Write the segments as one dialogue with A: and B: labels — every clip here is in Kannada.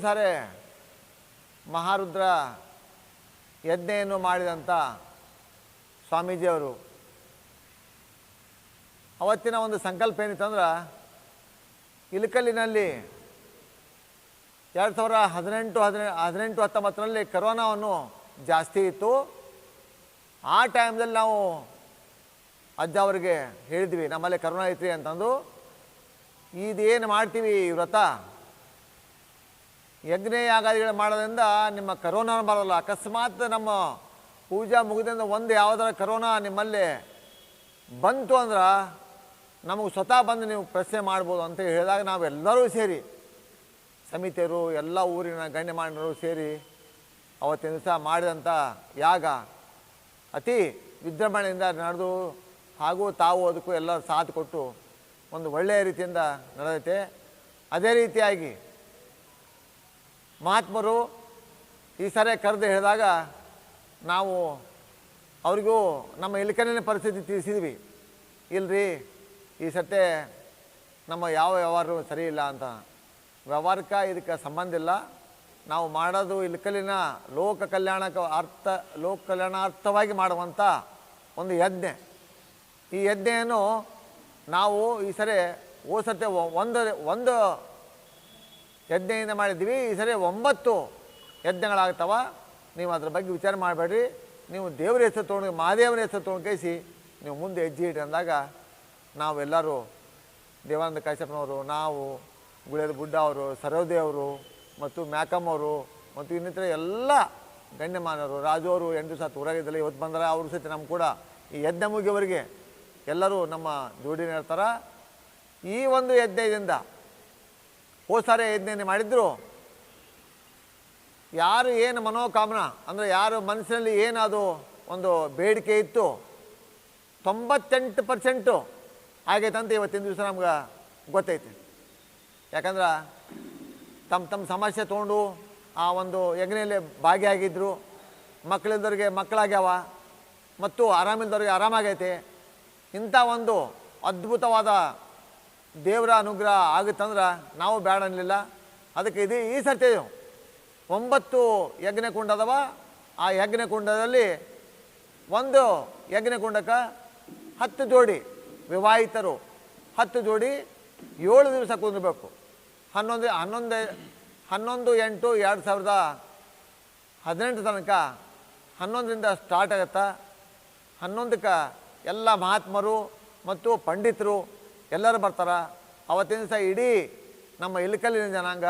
A: ಸಾರೆ. ಮಹಾರುದ್ರ ಯಜ್ಞೆಯನ್ನು ಮಾಡಿದಂಥ ಸ್ವಾಮೀಜಿಯವರು. ಅವತ್ತಿನ ಒಂದು ಸಂಕಲ್ಪ ಏನಿತ್ತಂದ್ರೆ ಇಲಕಲ್ಲಿನಲ್ಲಿ ಎರಡು ಸಾವಿರ ಹದಿನೆಂಟು, ಹದಿನೆ, ಹದಿನೆಂಟು, ಹತ್ತೊಂಬತ್ತರಲ್ಲಿ ಕರೋನಾವನ್ನು ಜಾಸ್ತಿ ಇತ್ತು. ಆ ಟೈಮ್ದಲ್ಲಿ ನಾವು ಅಜ್ಜ ಅವರಿಗೆ ಹೇಳಿದ್ವಿ, ನಮ್ಮಲ್ಲಿ ಕರೋನಾ ಐತ್ರಿ ಅಂತಂದು. ಇದೇನು ಮಾಡ್ತೀವಿ ವ್ರತ? ಯಜ್ಞ ಯಾಗಾದಿಗಳು ಮಾಡೋದ್ರಿಂದ ನಿಮ್ಮ ಕರೋನಾ ಬರೋಲ್ಲ. ಅಕಸ್ಮಾತ್ ನಮ್ಮ ಪೂಜಾ ಮುಗಿದಿಂದ ಒಂದು ಯಾವುದರ ಕರೋನಾ ನಿಮ್ಮಲ್ಲಿ ಬಂತು ಅಂದ್ರೆ ನಮಗೆ ಸ್ವತಃ ಬಂದು ನೀವು ಪ್ರಶ್ನೆ ಮಾಡ್ಬೋದು ಅಂತ ಹೇಳಿದಾಗ ನಾವೆಲ್ಲರೂ ಸೇರಿ, ಸಮಿತಿಯರು, ಎಲ್ಲ ಊರಿನ ಗಣ್ಯಮಾನ್ಯರು ಸೇರಿ ಅವತ್ತಿನ ದಿವಸ ಮಾಡಿದಂಥ ಯಾಗ ಅತಿ ವಿಜೃಂಭಣೆಯಿಂದ ನಡೆದು ಹಾಗೂ ತಾವು ಅದಕ್ಕೂ ಎಲ್ಲ ಸಾಥ್ ಕೊಟ್ಟು ಒಂದು ಒಳ್ಳೆಯ ರೀತಿಯಿಂದ ನಡೆದೈತೆ. ಅದೇ ರೀತಿಯಾಗಿ ಮಹಾತ್ಮರು ಈ ಸರಿ ಕರೆದು ಹೇಳಿದಾಗ ನಾವು ಅವರಿಗೂ ನಮ್ಮ ಇಲ್ಕನಿನ ಪರಿಸ್ಥಿತಿ ತಿಳಿಸಿದ್ವಿ. ಇಲ್ಲರಿ ಈ ಸತೆ ನಮ್ಮ ಯಾವ ವ್ಯವಹಾರ ಸರಿ ಇಲ್ಲ ಅಂತ. ವ್ಯವಹಾರಕ್ಕೆ ಇದಕ್ಕೆ ಸಂಬಂಧ ಇಲ್ಲ. ನಾವು ಮಾಡೋದು ಇಲ್ಕಲಿನ ಲೋಕ ಕಲ್ಯಾಣಕ್ಕೆ ಅರ್ಥ, ಲೋಕ ಕಲ್ಯಾಣಾರ್ಥವಾಗಿ ಮಾಡುವಂಥ ಒಂದು ಯಜ್ಞೆ. ಈ ಯಜ್ಞೆಯನ್ನು ನಾವು ಈ ಸರಿ ಓ ಸತೆ ಒಂದು ಒಂದು ಯಜ್ಞೆಯಿಂದ ಮಾಡಿದ್ವಿ ಈ ಸರಿ ಒಂಬತ್ತು ಯಜ್ಞಗಳಾಗ್ತವ. ನೀವು ಅದ್ರ ಬಗ್ಗೆ ವಿಚಾರ ಮಾಡಬೇಡ್ರಿ. ನೀವು ದೇವರ ಹೆಸರು ತೊಗೊಂಡು, ಮಹಾದೇವನ ಹೆಸರು ತೊಗೊಂಡು ಕೈಸಿ ನೀವು ಮುಂದೆ ಹೆಜ್ಜೆ ಇಟ್ರಿ ಅಂದಾಗ ನಾವೆಲ್ಲರೂ ದೇವಾನಂದ ಕಾಶ್ಯಪ್ಪನವರು, ನಾವು, ಗುಳೇದ ಗುಡ್ಡ ಅವರು ಸರೋದೇವರು ಮತ್ತು ಮ್ಯಾಕಮ್ಮವರು ಮತ್ತು ಇನ್ನಿತರ ಎಲ್ಲ ಗಣ್ಯಮಾನರು ರಾಜು ಅವರು ಎಂಟು ದಿವಸ ಊರಾಗಿದ್ದಲ್ಲ ಇವತ್ತು ಬಂದರೆ ಅವರು ಸಹಿತ ನಮ್ಮ ಕೂಡ ಈ ಯಜ್ಞ ಮುಗಿಯವರಿಗೆ ಎಲ್ಲರೂ ನಮ್ಮ ಜೋಡಿನ ಇರ್ತಾರೆ. ಈ ಒಂದು ಯಜ್ಞದಿಂದ ಹೋದ ಸಾರಿ ಮಾಡಿದ್ರು. ಯಾರು ಏನು ಮನೋಕಾಮನ, ಅಂದರೆ ಯಾರು ಮನಸ್ಸಿನಲ್ಲಿ ಏನದು ಒಂದು ಬೇಡಿಕೆ ಇತ್ತು, ತೊಂಬತ್ತೆಂಟು ಪರ್ಸೆಂಟು ಅಂತ ಇವತ್ತಿನ ದಿವಸ ನಮ್ಗೆ ಗೊತ್ತೈತೆ. ಯಾಕಂದ್ರೆ ತಮ್ಮ ತಮ್ಮ ಸಮಸ್ಯೆ ತೊಗೊಂಡು ಆ ಒಂದು ಯಜ್ಞೆಯಲ್ಲಿ ಭಾಗಿಯಾಗಿದ್ದರು ಮಕ್ಕಳಿದ್ದವ್ರಿಗೆ ಮಕ್ಕಳಾಗ್ಯಾವ, ಮತ್ತು ಆರಾಮಿಲ್ದವ್ರಿಗೆ ಆರಾಮಾಗೈತೆ. ಇಂಥ ಒಂದು ಅದ್ಭುತವಾದ ದೇವರ ಅನುಗ್ರಹ ಆಗುತ್ತಂದ್ರೆ ನಾವು ಬೇಡ ಅನ್ನಲಿಲ್ಲ ಅದಕ್ಕೆ ಇದು ಈ ಸರ್ತಿ ಒಂಬತ್ತು ಯಜ್ಞಕುಂಡ ಅದಾವ ಆ ಯಜ್ಞಕುಂಡದಲ್ಲಿ ಒಂದು ಯಜ್ಞಕುಂಡಕ್ಕೆ ಹತ್ತು ಜೋಡಿ ವಿವಾಹಿತರು, ಹತ್ತು ಜೋಡಿ ಏಳು ದಿವಸ ಕುಂದಬೇಕು ಹನ್ನೊಂದು ಹನ್ನೊಂದು ಹನ್ನೊಂದು, ಎಂಟು, ಎರಡು ಸಾವಿರದ ಹದಿನೆಂಟು ತನಕ ಹನ್ನೊಂದರಿಂದ ಸ್ಟಾರ್ಟ್ ಆಗುತ್ತಾ. ಹನ್ನೊಂದಕ್ಕೆ ಎಲ್ಲ ಮಹಾತ್ಮರು ಮತ್ತು ಪಂಡಿತರು ಎಲ್ಲರೂ ಬರ್ತಾರೆ. ಅವತ್ತಿನ ದಿವಸ ಇಡೀ ನಮ್ಮ ಇಲಕಲ್ಲಿನ ಜನಾಂಗ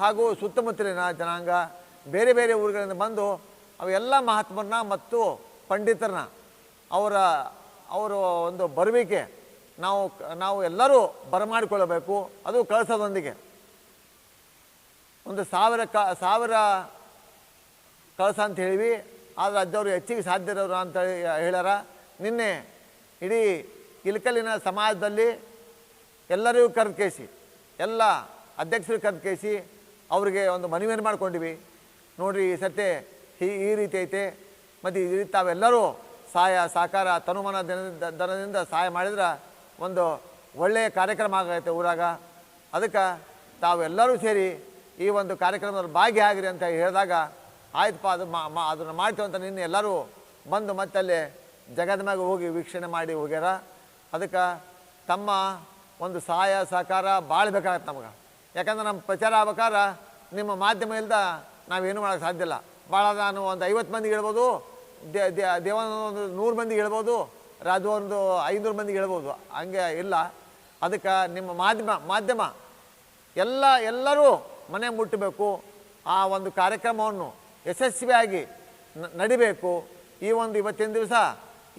A: ಹಾಗೂ ಸುತ್ತಮುತ್ತಲಿನ ಜನಾಂಗ, ಬೇರೆ ಬೇರೆ ಊರುಗಳಿಂದ ಬಂದು ಅವೆಲ್ಲ ಮಹಾತ್ಮರನ್ನ ಮತ್ತು ಪಂಡಿತರನ್ನ ಅವರ ಅವರ ಒಂದು ಬರುವಿಕೆ ನಾವು ನಾವು ಎಲ್ಲರೂ ಬರಮಾಡಿಕೊಳ್ಳಬೇಕು. ಅದು ಕಳಸದೊಂದಿಗೆ. ಒಂದು ಸಾವಿರ ಕ, ಸಾವಿರ ಕಳಸ ಅಂತ ಹೇಳಿವಿ. ಆದರೆ ಅಜ್ಜವರು ಹೆಚ್ಚಿಗೆ ಸಾಧ್ಯ ಇರೋರು ಅಂತ ಹೇಳಿ, ಹೇಳ್ಯಾರ. ನಿನ್ನೆ ಇಡೀ ಇಲ್ಕಲ್ಲಿನ ಸಮಾಜದಲ್ಲಿ ಎಲ್ಲರಿಗೂ ಕರೆದು ಕೇಸಿ. ಎಲ್ಲ ಅಧ್ಯಕ್ಷರು ಕರೆದು ಕೇಸಿ. ಅವರಿಗೆ ಒಂದು ಮನವಿಯನ್ನು ಮಾಡ್ಕೊಂಡಿವಿ? ನೋಡಿರಿ, ಈ ಸತ್ಯ ಈ ಈ ರೀತಿ ಐತೆ. ಮತ್ತು ಈ ರೀತಿ ತಾವೆಲ್ಲರೂ ಸಹಾಯ, ಸಹಕಾರ, ತನುಮನ ದಿನದಿಂದ ಸಹಾಯ ಮಾಡಿದ್ರೆ ಒಂದು ಒಳ್ಳೆಯ ಕಾರ್ಯಕ್ರಮ ಆಗೈತೆ ಊರಾಗ. ಅದಕ್ಕೆ ತಾವೆಲ್ಲರೂ ಸೇರಿ ಈ ಒಂದು ಕಾರ್ಯಕ್ರಮದಲ್ಲಿ ಭಾಗಿಯಾಗಿರಿ ಅಂತ ಹೇಳಿದಾಗ ಆಯ್ತಪ್ಪ, ಅದು ಮಾ ಮಾ, ಅದನ್ನು ಮಾಡ್ತೇವೆ ಅಂತ ನಿನ್ನೆ ಎಲ್ಲರೂ ಬಂದು ಮತ್ತೆ ಅಲ್ಲಿ ಜಗದ ಮ್ಯಾಗ ಹೋಗಿ ವೀಕ್ಷಣೆ ಮಾಡಿ ಹೋಗ್ಯಾರ. ಅದಕ್ಕೆ ತಮ್ಮ ಒಂದು ಸಹಾಯ, ಸಹಕಾರ ಭಾಳ ಬೇಕಾಗತ್ತೆ ನಮಗೆ. ಯಾಕಂದ್ರೆ ನಮ್ಮ ಪ್ರಚಾರ ಆಗ್ಬೇಕಾದ್ರೆ ನಿಮ್ಮ ಮಾಧ್ಯಮ ಇಲ್ದ ನಾವೇನು ಮಾಡೋಕೆ ಸಾಧ್ಯ ಇಲ್ಲ. ಭಾಳ ನಾನು ಒಂದು ಐವತ್ತು ಮಂದಿಗೆ ಹೇಳ್ಬೋದು, ದೇ ದೇವನ ಒಂದು ನೂರು ಮಂದಿಗೆ ಹೇಳ್ಬೋದು ರಾಜು ಒಂದು ಐನೂರು ಮಂದಿಗೆ ಹೇಳ್ಬೋದು, ಹಂಗೆ ಇಲ್ಲ. ಅದಕ್ಕೆ ನಿಮ್ಮ ಮಾಧ್ಯಮ ಮಾಧ್ಯಮ, ಎಲ್ಲ, ಎಲ್ಲರೂ ಮನೆ ಮುಟ್ಟಬೇಕು. ಆ ಒಂದು ಕಾರ್ಯಕ್ರಮವನ್ನು ಯಶಸ್ವಿಯಾಗಿ ನಡಿಬೇಕು. ಈ ಒಂದು ಇವತ್ತಿನ ದಿವಸ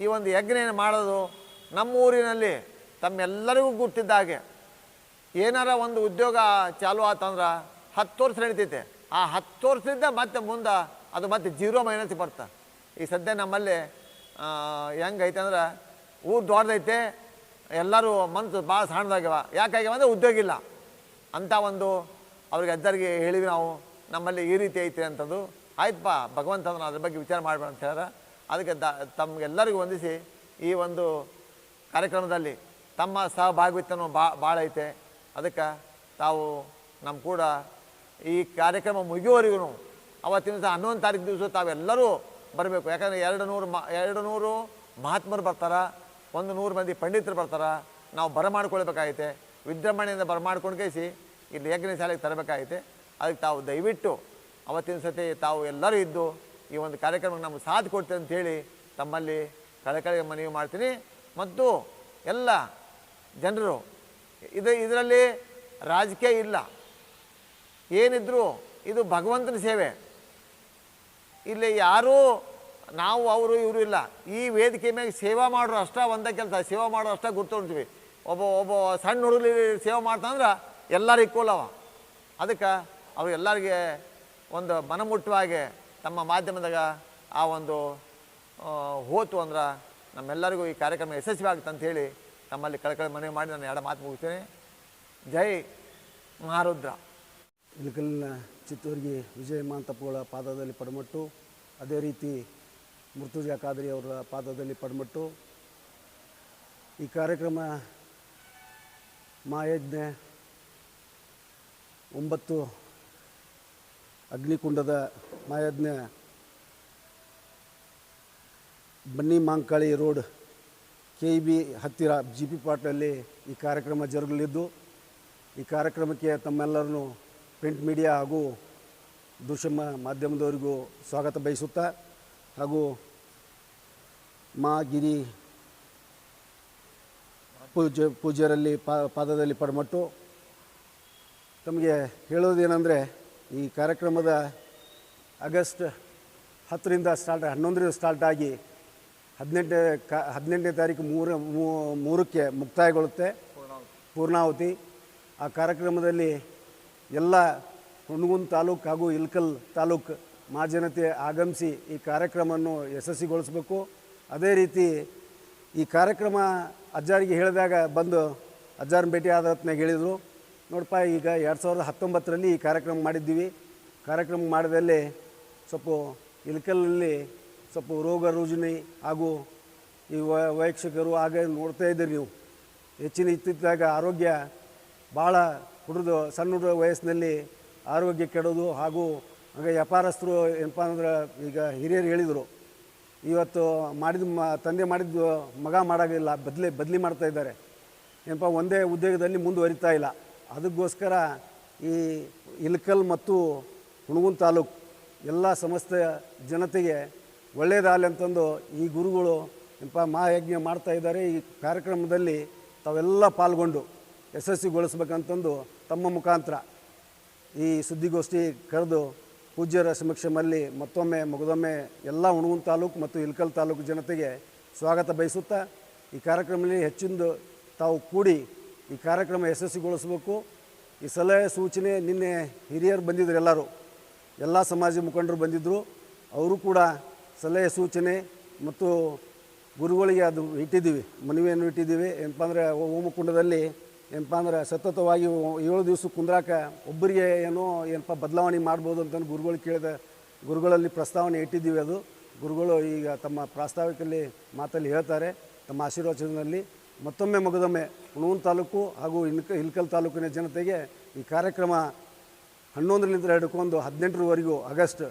A: ಈ ಒಂದು ಯಜ್ಞೆಯನ್ನು ಮಾಡೋದು ನಮ್ಮ ಊರಿನಲ್ಲಿ ತಮ್ಮೆಲ್ಲರಿಗೂ ಗುರ್ತಿದ್ದ ಹಾಗೆ. ಏನಾರ ಒಂದು ಉದ್ಯೋಗ ಚಾಲು ಆತಂದ್ರೆ ಹತ್ತು ವರ್ಷ ನಡೀತೈತೆ. ಆ ಹತ್ತು ವರ್ಷದಿಂದ ಮತ್ತೆ ಮುಂದೆ ಅದು ಮತ್ತೆ ಜೀರೋ ಮೈನಸ್ ಬರ್ತ. ಈ ಸದ್ಯ ನಮ್ಮಲ್ಲಿ ಹೆಂಗೈತೆ ಅಂದ್ರೆ ಊರು ದೊಡ್ಡದೈತೆ, ಎಲ್ಲರೂ ಮನಸ್ಸು ಭಾಳ ಸಣ್ಣದಾಗ್ಯವ. ಯಾಕಾಗ್ಯವ ಅಂದರೆ ಉದ್ಯೋಗ ಇಲ್ಲ. ಅಂಥ ಒಂದು ಅವ್ರಿಗೆ ಅಜ್ಜರಿಗೆ ಹೇಳಿವಿ ನಾವು, ನಮ್ಮಲ್ಲಿ ಈ ರೀತಿ ಐತೆ ಅಂತಂದು. ಆಯ್ತಪ್ಪ, ಭಗವಂತ ಭಗವಂತನ ಅದ್ರ ಬಗ್ಗೆ ವಿಚಾರ ಮಾಡಬೇಡ ಅಂತ ಹೇಳಿದ್ರೆ ಅದಕ್ಕೆ ದ, ತಮಗೆಲ್ಲರಿಗೂ ವಂದಿಸಿ ಈ ಒಂದು ಕಾರ್ಯಕ್ರಮದಲ್ಲಿ ತಮ್ಮ ಸಹಭಾಗಿತ್ವನೂ ಬಾ ಭಾಳ ಐತೆ. ಅದಕ್ಕೆ ತಾವು ನಮ್ಮ ಕೂಡ ಈ ಕಾರ್ಯಕ್ರಮ ಮುಗಿಯೋವರೆಗೂ ಅವತ್ತಿನ ದಿವಸ ಹನ್ನೊಂದು ತಾರೀಕು ದಿವಸ ತಾವೆಲ್ಲರೂ ಬರಬೇಕು. ಯಾಕಂದರೆ ಎರಡು ನೂರು ಮಾ, ಎರಡು ನೂರು ಮಹಾತ್ಮರು ಬರ್ತಾರ, ಒಂದು ನೂರು ಮಂದಿ ಪಂಡಿತರು ಬರ್ತಾರ. ನಾವು ಬರಮಾಡ್ಕೊಳ್ಬೇಕಾಗೈತೆ ವಿಜೃಂಭಣೆಯಿಂದ ಬರಮಾಡ್ಕೊಂಡು ಕೇಸಿ ಇಲ್ಲಿ ಯಜ್ಞ ಶಾಲೆಗೆ ತರಬೇಕಾಗೈತೆ. ಅದಕ್ಕೆ ತಾವು ದಯವಿಟ್ಟು ಅವತ್ತಿನ ಸತಿ ತಾವು ಎಲ್ಲರೂ ಇದ್ದು ಈ ಒಂದು ಕಾರ್ಯಕ್ರಮಕ್ಕೆ ನಮ್ಗೆ ಸಾಥ್ ಕೊಡ್ತೀವಿ ಅಂತೇಳಿ ತಮ್ಮಲ್ಲಿ ಕಳಕಳಿಗೆ ಮನವಿ ಮಾಡ್ತೀನಿ. ಮತ್ತು ಎಲ್ಲ ಜನರು, ಇದು ಇದರಲ್ಲಿ ರಾಜಕೀಯ ಇಲ್ಲ. ಏನಿದ್ರೂ ಇದು ಭಗವಂತನ ಸೇವೆ. ಇಲ್ಲಿ ಯಾರೂ, ನಾವು, ಅವರು, ಇವರು ಇಲ್ಲ. ಈ ವೇದಿಕೆ ಮೇಲೆ ಸೇವಾ ಮಾಡೋರು ಅಷ್ಟೇ ಒಂದೇ ಕೆಲಸ, ಸೇವಾ ಮಾಡೋರು ಅಷ್ಟೇ ಗುರ್ತೊಳ್ತೀವಿ ಒಬ್ಬ ಒಬ್ಬ ಸಣ್ಣ ಹುಡುಗಲಿ ಸೇವೆ ಮಾಡ್ತಂದ್ರೆ ಎಲ್ಲರೂ ಇಕ್ವಲ್ ಅವ. ಅದಕ್ಕೆ ಅವ್ರು ಎಲ್ಲರಿಗೆ ಒಂದು ಮನಮುಟ್ಟುವಾಗೆ ತಮ್ಮ ಮಾಧ್ಯಮದಾಗ ಆ ಒಂದು ಹೋತು ಅಂದ್ರೆ ನಮ್ಮೆಲ್ಲರಿಗೂ ಈ ಕಾರ್ಯಕ್ರಮ ಯಶಸ್ವಿ ಆಗುತ್ತೆ ಅಂತ ಹೇಳಿ ತಮ್ಮಲ್ಲಿ ಕಳಕಳಿ ಮನವಿ ಮಾಡಿ ನಾನು ಎರಡು ಮಾತು ಮುಗಿಸ್ತೇನೆ. ಜೈ ಮಹಾರುದ್ರ.
B: ಇಳಕಲ್ಲಿನ ಚಿತ್ತೂರಿಗೆ ವಿಜಯ ಮಹಾಂತಪ್ಪಗಳ ಪಾದದಲ್ಲಿ ಪಡಮಟ್ಟು, ಅದೇ ರೀತಿ ಮುರ್ತುಜಾ ಖಾದ್ರಿ ಅವರ ಪಾದದಲ್ಲಿ ಪಡಮಟ್ಟು. ಈ ಕಾರ್ಯಕ್ರಮ ಮಾಯಜ್ಞೆ ಒಂಬತ್ತು ಅಗ್ನಿಕುಂಡದ ಮಾಯಜ್ಞ ಬನ್ನಿ ಮಾಂಕಾಳಿ ರೋಡ್ ಕೆ ಬಿ ಹತ್ತಿರ ಜಿ ಪಿ ಪಾಟ್ನಲ್ಲಿ ಈ ಕಾರ್ಯಕ್ರಮ ಜರುಗಲಿದ್ದು, ಈ ಕಾರ್ಯಕ್ರಮಕ್ಕೆ ತಮ್ಮೆಲ್ಲರನ್ನು ಪ್ರಿಂಟ್ ಮೀಡಿಯಾ ಹಾಗೂ ದೃಶ್ಯ ಮಾಧ್ಯಮದವರಿಗೂ ಸ್ವಾಗತ ಬಯಸುತ್ತಾ, ಹಾಗೂ ಮಾ ಗಿರಿ ಪೂಜೆ, ಪೂಜ್ಯರಲ್ಲಿ ಪಾದದಲ್ಲಿ ಪಡಮಟ್ಟು. ತಮಗೆ ಹೇಳೋದೇನೆಂದರೆ ಈ ಕಾರ್ಯಕ್ರಮದ ಆಗಸ್ಟ್ ಹತ್ತರಿಂದ ಸ್ಟಾರ್ಟ್ ಹನ್ನೊಂದರಿಂದ ಸ್ಟಾರ್ಟ್ ಆಗಿ ಹದಿನೆಂಟನೇ ಕ, ಹದಿನೆಂಟನೇ ತಾರೀಕು ಮೂರು ಮೂರಕ್ಕೆ ಮುಕ್ತಾಯಗೊಳ್ಳುತ್ತೆ. ಪೂರ್ಣಾಹುತಿ ಆ ಕಾರ್ಯಕ್ರಮದಲ್ಲಿ ಎಲ್ಲ ಹುಣಗುಂದ್ ತಾಲೂಕು ಹಾಗೂ ಇಲ್ಕಲ್ ತಾಲೂಕು ಮಹಾಜನತೆ ಆಗಮಿಸಿ ಈ ಕಾರ್ಯಕ್ರಮವನ್ನು ಯಶಸ್ವಿಗೊಳಿಸಬೇಕು. ಅದೇ ರೀತಿ ಈ ಕಾರ್ಯಕ್ರಮ ಅಜ್ಜಾರಿಗೆ ಹೇಳಿದಾಗ ಬಂದು ಅಜ್ಜಾರನ್ನ ಭೇಟಿ ಆದ ಹೊತ್ನಾಗ ಹೇಳಿದರು. ನೋಡಪ್ಪ, ಈಗ ಎರಡು ಸಾವಿರದ ಹತ್ತೊಂಬತ್ತರಲ್ಲಿ ಈ ಕಾರ್ಯಕ್ರಮ ಮಾಡಿದ್ದೀವಿ. ಕಾರ್ಯಕ್ರಮ ಮಾಡಿದಲ್ಲಿ ಸ್ವಲ್ಪ ಇಲ್ಕಲ್ನಲ್ಲಿ ಸ್ವಲ್ಪ ರೋಗ ರುಜಿನಿ ಹಾಗೂ ಈ ವೈಕ್ಷಕರು ಹಾಗೆ ನೋಡ್ತಾ ಇದ್ದೀರಿ ನೀವು. ಹೆಚ್ಚಿನ ಇತ್ತಿತ್ತಾಗ ಆರೋಗ್ಯ ಭಾಳ ಹುಡುದು ಸಣ್ಣ ಹುಡುಗ ವಯಸ್ಸಿನಲ್ಲಿ ಆರೋಗ್ಯ ಕೆಡೋದು ಹಾಗೂ ಹಾಗೆ ವ್ಯಾಪಾರಸ್ಥರು ಏನಪ್ಪ ಅಂದ್ರೆ ಈಗ ಹಿರಿಯರು ಹೇಳಿದರು, ಇವತ್ತು ಮಾಡಿದ ಮ, ತಂದೆ ಮಾಡಿದ್ದು ಮಗ ಮಾಡೋಂಗಿಲ್ಲ, ಬದಲಿ ಬದಲಿ ಮಾಡ್ತಾ ಇದ್ದಾರೆ. ಏನಪ್ಪ, ಒಂದೇ ಉದ್ಯೋಗದಲ್ಲಿ ಮುಂದುವರಿತಾ ಇಲ್ಲ. ಅದಕ್ಕೋಸ್ಕರ ಈ ಇಲ್ಕಲ್ ಮತ್ತು ಹುಣಗುನ್ ತಾಲೂಕು ಎಲ್ಲ ಸಮಸ್ತ ಜನತೆಗೆ ಒಳ್ಳೆಯದಾಗಲಿ ಅಂತಂದು ಈ ಗುರುಗಳು ಇಂಪ ಮಹಾಯಜ್ಞ ಮಾಡ್ತಾ ಇದ್ದಾರೆ. ಈ ಕಾರ್ಯಕ್ರಮದಲ್ಲಿ ತಾವೆಲ್ಲ ಪಾಲ್ಗೊಂಡು ಯಶಸ್ವಿಗೊಳಿಸ್ಬೇಕಂತಂದು ತಮ್ಮ ಮುಖಾಂತರ ಈ ಸುದ್ದಿಗೋಷ್ಠಿ ಕರೆದು ಪೂಜ್ಯರ ಸಮಕ್ಷಮಲ್ಲಿ ಮತ್ತೊಮ್ಮೆ ಮಗದೊಮ್ಮೆ ಎಲ್ಲ ಹುಣಗುನ್ ತಾಲೂಕು ಮತ್ತು ಇಲ್ಕಲ್ ತಾಲೂಕು ಜನತೆಗೆ ಸ್ವಾಗತ ಬಯಸುತ್ತಾ ಈ ಕಾರ್ಯಕ್ರಮದಲ್ಲಿ ಹೆಚ್ಚಿಂದು ತಾವು ಕೂಡಿ ಈ ಕಾರ್ಯಕ್ರಮ ಯಶಸ್ವಿಗೊಳಿಸಬೇಕು. ಈ ಸಲಹೆ, ಸೂಚನೆ ನಿನ್ನೆ ಹಿರಿಯರು ಬಂದಿದ್ದರು ಎಲ್ಲರೂ. ಎಲ್ಲ ಸಮಾಜ ಮುಖಂಡರು ಬಂದಿದ್ದರು ಅವರು ಕೂಡ ಸಲಹೆ ಸೂಚನೆ ಮತ್ತು ಗುರುಗಳಿಗೆ ಅದು ಇಟ್ಟಿದ್ದೀವಿ, ಮನವಿಯನ್ನು ಇಟ್ಟಿದ್ದೀವಿ. ಏನಪ್ಪ ಅಂದರೆ ಹೋಮಕುಂಡದಲ್ಲಿ ಏನಪ್ಪ ಅಂದ್ರೆ ಸತತವಾಗಿ ಏಳು ದಿವಸ ಕುಂದ್ರಾಕ ಒಬ್ಬರಿಗೆ ಏನೋ ಏನಪ್ಪ ಬದಲಾವಣೆ ಮಾಡ್ಬೋದು ಅಂತ ಗುರುಗಳು ಕೇಳಿದ ಗುರುಗಳಲ್ಲಿ ಪ್ರಸ್ತಾವನೆ ಇಟ್ಟಿದ್ದೀವಿ ಅದು. ಗುರುಗಳು ಈಗ ತಮ್ಮ ಪ್ರಾಸ್ತಾವಿಕಲ್ಲಿ ಮಾತಲ್ಲಿ ಹೇಳ್ತಾರೆ, ತಮ್ಮ ಆಶೀರ್ವಚನದಲ್ಲಿ. ಮತ್ತೊಮ್ಮೆ ಮಗದೊಮ್ಮೆ ಹುಣೂನ್ ತಾಲೂಕು ಹಾಗೂ ಇನ್ಕ ಇಲ್ಕಲ್ ತಾಲೂಕಿನ ಜನತೆಗೆ ಈ ಕಾರ್ಯಕ್ರಮ ಹನ್ನೊಂದರಿಂದ ಹಿಡ್ಕೊಂಡು ಹದಿನೆಂಟರವರೆಗೂ ಆಗಸ್ಟ್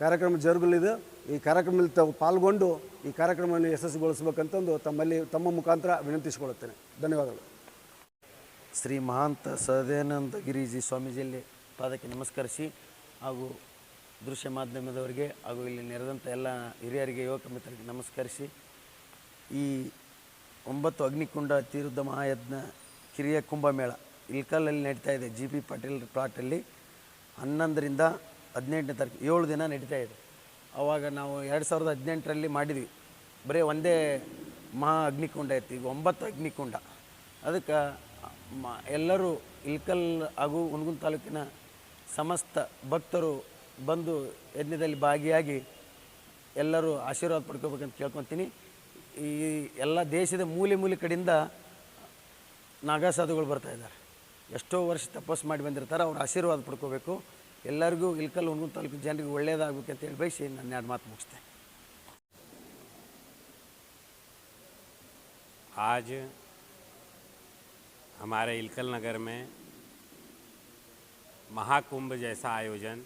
B: ಕಾರ್ಯಕ್ರಮ ಜರುಗಲಿದೆ. ಈ ಕಾರ್ಯಕ್ರಮದಲ್ಲಿ ತಾವು ಪಾಲ್ಗೊಂಡು ಈ ಕಾರ್ಯಕ್ರಮವನ್ನು ಯಶಸ್ವಿಗೊಳಿಸಬೇಕಂತಂದು ತಮ್ಮಲ್ಲಿ ತಮ್ಮ ಮುಖಾಂತರ ವಿನಂತಿಸಿಕೊಳ್ಳುತ್ತೇನೆ. ಧನ್ಯವಾದಗಳು.
C: ಶ್ರೀ ಮಹಾಂತ ಸಹದೇನಂದ ಗಿರಿಜಿ ಸ್ವಾಮೀಜಿಯಲ್ಲಿ ಪಾದಕ್ಕೆ ನಮಸ್ಕರಿಸಿ ಹಾಗೂ ದೃಶ್ಯ ಮಾಧ್ಯಮದವರಿಗೆ ಹಾಗೂ ಇಲ್ಲಿ ನೆರೆದಂಥ ಎಲ್ಲ ಹಿರಿಯರಿಗೆ, ಯುವಕ ಮಿತ್ರರಿಗೆ ನಮಸ್ಕರಿಸಿ ಈ ಒಂಬತ್ತು ಅಗ್ನಿಕುಂಡ ತೀರ್ಥ ಮಹಾಯಜ್ಞ ಕಿರಿಯ ಕುಂಭಮೇಳ ಇಲ್ಕಲ್ಲಲ್ಲಿ ನಡೀತಾ ಇದೆ. ಜಿ ಪಿ ಪಾಟೀಲ್ ಪ್ಲಾಟಲ್ಲಿ ಹನ್ನೊಂದರಿಂದ ಹದಿನೆಂಟನೇ ತಾರೀಕು ಏಳು ದಿನ ನಡೀತಾ ಇದೆ. ಆವಾಗ ನಾವು ಎರಡು ಸಾವಿರದ ಹದಿನೆಂಟರಲ್ಲಿ ಮಾಡಿದ್ವಿ. ಬರೀ ಒಂದೇ ಮಹಾ ಅಗ್ನಿಕುಂಡ ಇತ್ತು, ಈಗ ಒಂಬತ್ತು ಅಗ್ನಿಕುಂಡ. ಅದಕ್ಕೆ ಮ, ಎಲ್ಲರೂ ಇಲ್ಕಲ್ ಹಾಗೂ ಹುಣಗುನ್ ತಾಲೂಕಿನ ಸಮಸ್ತ ಭಕ್ತರು ಬಂದು ಯಜ್ಞದಲ್ಲಿ ಭಾಗಿಯಾಗಿ ಎಲ್ಲರೂ ಆಶೀರ್ವಾದ ಪಡ್ಕೋಬೇಕಂತ ಕೇಳ್ಕೊತೀನಿ. ಈ ಎಲ್ಲ ದೇಶದ ಮೂಲೆ ಮೂಲೆ ಕಡೆಯಿಂದ ನಾಗಾಸಾಧುಗಳು ಬರ್ತಾ ಇದ್ದಾರೆ. ಎಷ್ಟೋ ವರ್ಷ ತಪಸ್ಸು ಮಾಡಿ ಬಂದಿರ್ತಾರೆ, ಅವ್ರ ಆಶೀರ್ವಾದ ಪಡ್ಕೋಬೇಕು. ಎಲ್ಲರಿಗೂ ಇಲ್ಕಲ್ ಹುಣಗುನ್ ತಾಲೂಕು ಜನರಿಗೆ ಒಳ್ಳೆಯದಾಗಬೇಕು ಅಂತ ಹೇಳಿ ಬಯಸಿ ನಾನು ಎರಡು ಮಾತು ಮುಗಿಸ್ತೇನೆ
D: आज हमारे इलकल नगर में महाकुंभ जैसा आयोजन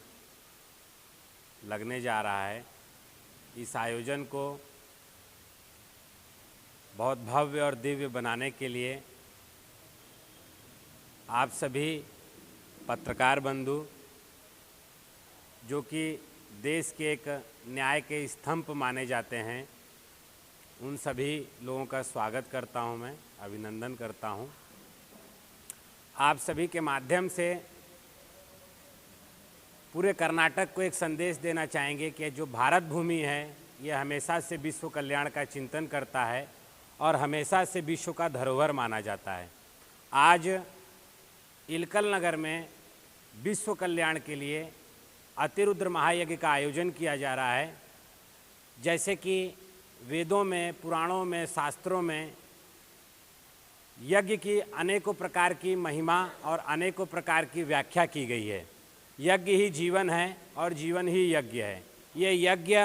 D: लगने जा रहा है इस आयोजन को बहुत भव्य और दिव्य बनाने के लिए आप सभी पत्रकार बंधु जो कि देश के एक न्याय के स्तंभ माने जाते हैं, उन सभी लोगों का स्वागत करता हूँ मैं, अभिनंदन करता हूँ। आप सभी के माध्यम से पूरे कर्नाटक को एक संदेश देना चाहेंगे कि जो भारत भूमि है, ये हमेशा से विश्व कल्याण का चिंतन करता है और हमेशा से विश्व का धरोहर माना जाता है। आज इलकल नगर में विश्व कल्याण के लिए अतिरुद्र महायज्ञ का आयोजन किया जा रहा है। जैसे कि वेदों में, पुराणों में, शास्त्रों में यज्ञ की अनेकों प्रकार की महिमा और अनेकों प्रकार की व्याख्या की गई है। यज्ञ ही जीवन है और जीवन ही यज्ञ है। ये यज्ञ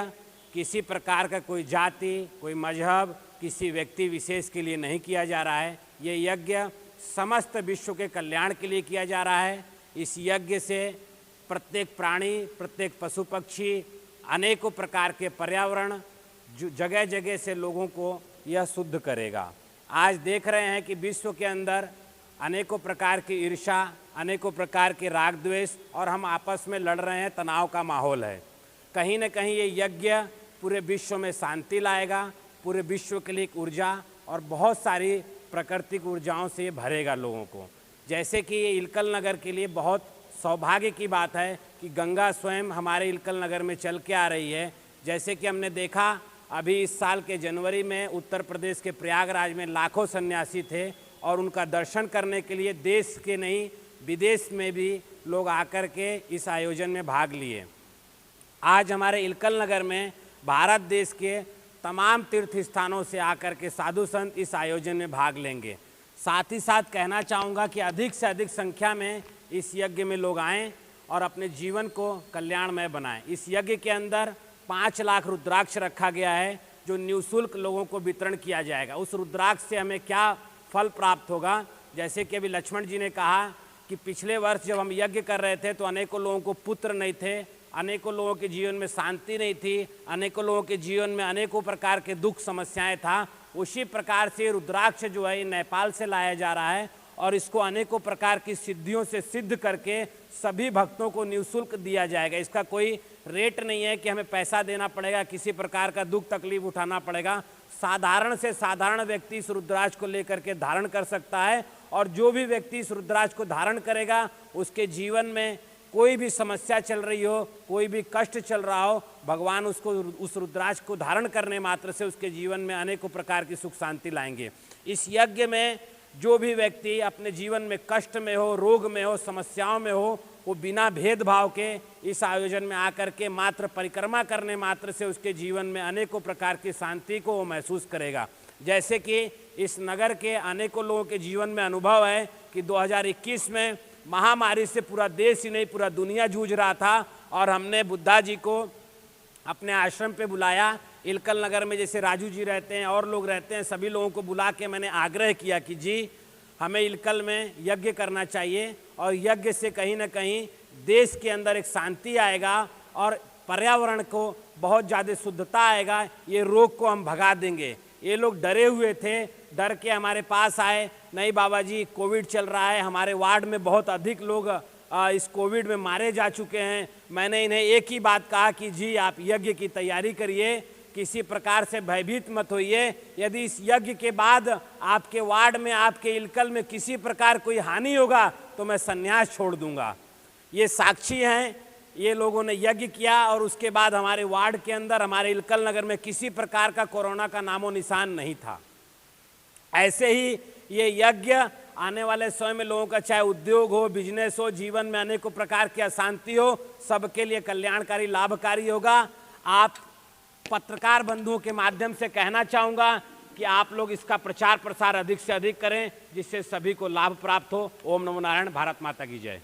D: किसी प्रकार का कोई जाति, कोई मज़हब, किसी व्यक्ति विशेष के लिए नहीं किया जा रहा है। ये यज्ञ समस्त विश्व के कल्याण के लिए किया जा रहा है। इस यज्ञ से प्रत्येक प्राणी, प्रत्येक पशु पक्षी, अनेकों प्रकार के पर्यावरण जगह जगह से लोगों को यह शुद्ध करेगा। आज देख रहे हैं कि विश्व के अंदर अनेकों प्रकार की ईर्षा अनेकों प्रकार के राग द्वेष और हम आपस में लड़ रहे हैं, तनाव का माहौल है। कहीं न कहीं ये यज्ञ पूरे विश्व में शांति लाएगा, पूरे विश्व के लिए एक ऊर्जा और बहुत सारी प्राकृतिक ऊर्जाओं से भरेगा लोगों को। जैसे कि ये इलकल नगर के लिए बहुत सौभाग्य की बात है कि गंगा स्वयं हमारे इलकल नगर में चल के आ रही है। जैसे कि हमने देखा, अभी इस साल के जनवरी में उत्तर प्रदेश के प्रयागराज में लाखों सन्यासी थे और उनका दर्शन करने के लिए देश के नहीं, विदेश में भी लोग आकर के इस आयोजन में भाग लिए। आज हमारे इलकल नगर में भारत देश के तमाम तीर्थ स्थानों से आकर के साधु संत इस आयोजन में भाग लेंगे। साथ ही साथ कहना चाहूँगा कि अधिक से अधिक संख्या में इस यज्ञ में लोग आएँ और अपने जीवन को कल्याणमय बनाएँ। इस यज्ञ के अंदर पाँच लाख रुद्राक्ष रखा गया है, जो निःशुल्क लोगों को वितरण किया जाएगा। उस रुद्राक्ष से हमें क्या फल प्राप्त होगा? जैसे कि अभी लक्ष्मण जी ने कहा कि पिछले वर्ष जब हम यज्ञ कर रहे थे तो अनेकों लोगों को पुत्र नहीं थे, अनेकों लोगों के जीवन में शांति नहीं थी, अनेकों लोगों के जीवन में अनेकों प्रकार के दुख समस्याएँ था। उसी प्रकार से रुद्राक्ष जो है नेपाल से लाया जा रहा है। और इसको अनेकों प्रकार की सिद्धियों से सिद्ध करके सभी भक्तों को निःशुल्क दिया जाएगा। इसका कोई रेट नहीं है कि हमें पैसा देना पड़ेगा, किसी प्रकार का दुख तकलीफ़ उठाना पड़ेगा। साधारण से साधारण व्यक्ति इस रुद्राक्ष को लेकर के धारण कर सकता है और जो भी व्यक्ति इस रुद्राक्ष को धारण करेगा, उसके जीवन में कोई भी समस्या चल रही हो, कोई भी कष्ट चल रहा हो, भगवान उसको उस रुद्राक्ष को धारण करने मात्र से उसके जीवन में अनेकों प्रकार की सुख शांति लाएँगे। इस यज्ञ में जो भी व्यक्ति अपने जीवन में कष्ट में हो, रोग में हो, समस्याओं में हो, वो बिना भेदभाव के इस आयोजन में आकर के मात्र परिक्रमा करने मात्र से उसके जीवन में अनेकों प्रकार की शांति को वो महसूस करेगा। जैसे कि इस नगर के अनेकों लोगों के जीवन में अनुभव है कि 2021 में महामारी से पूरा देश ही नहीं, पूरा दुनिया जूझ रहा था और हमने बुद्धा जी को अपने आश्रम पे बुलाया इलकल नगर में जैसे राजू जी रहते हैं, और लोग रहते हैं, सभी लोगों को बुला के मैंने आग्रह किया कि जी, हमें इलकल में यज्ञ करना चाहिए, और यज्ञ से कहीं ना कहीं देश के अंदर एक शांति आएगा, और पर्यावरण को बहुत ज़्यादा शुद्धता आएगा, ये रोग को हम भगा देंगे। ये लोग डरे हुए थे, डर के हमारे पास आए, नहीं बाबा जी, कोविड चल रहा है, हमारे वार्ड में बहुत अधिक लोग इस कोविड में मारे जा चुके हैं। मैंने इन्हें एक ही बात कहा कि जी, आप यज्ञ की तैयारी करिए किसी प्रकार से भयभीत मत होइए। यदि इस यज्ञ के बाद आपके वार्ड में, आपके इलकल में किसी प्रकार कोई हानि होगा तो मैं संन्यास छोड़ दूँगा। ये साक्षी हैं, ये लोगों ने यज्ञ किया और उसके बाद हमारे वार्ड के अंदर, हमारे इलकल नगर में किसी प्रकार का कोरोना का नामो निशान नहीं था। ऐसे ही ये यज्ञ आने वाले समय में लोगों का चाहे उद्योग हो बिज़नेस हो, जीवन में अनेकों प्रकार की अशांति हो, सबके लिए कल्याणकारी, लाभकारी होगा। आप पत्रकार बंधुओं के माध्यम से कहना चाहूँगा कि आप लोग इसका प्रचार प्रसार अधिक से अधिक करें, जिससे सभी को लाभ प्राप्त हो। ओम नमो नारायण, भारत माता की जय।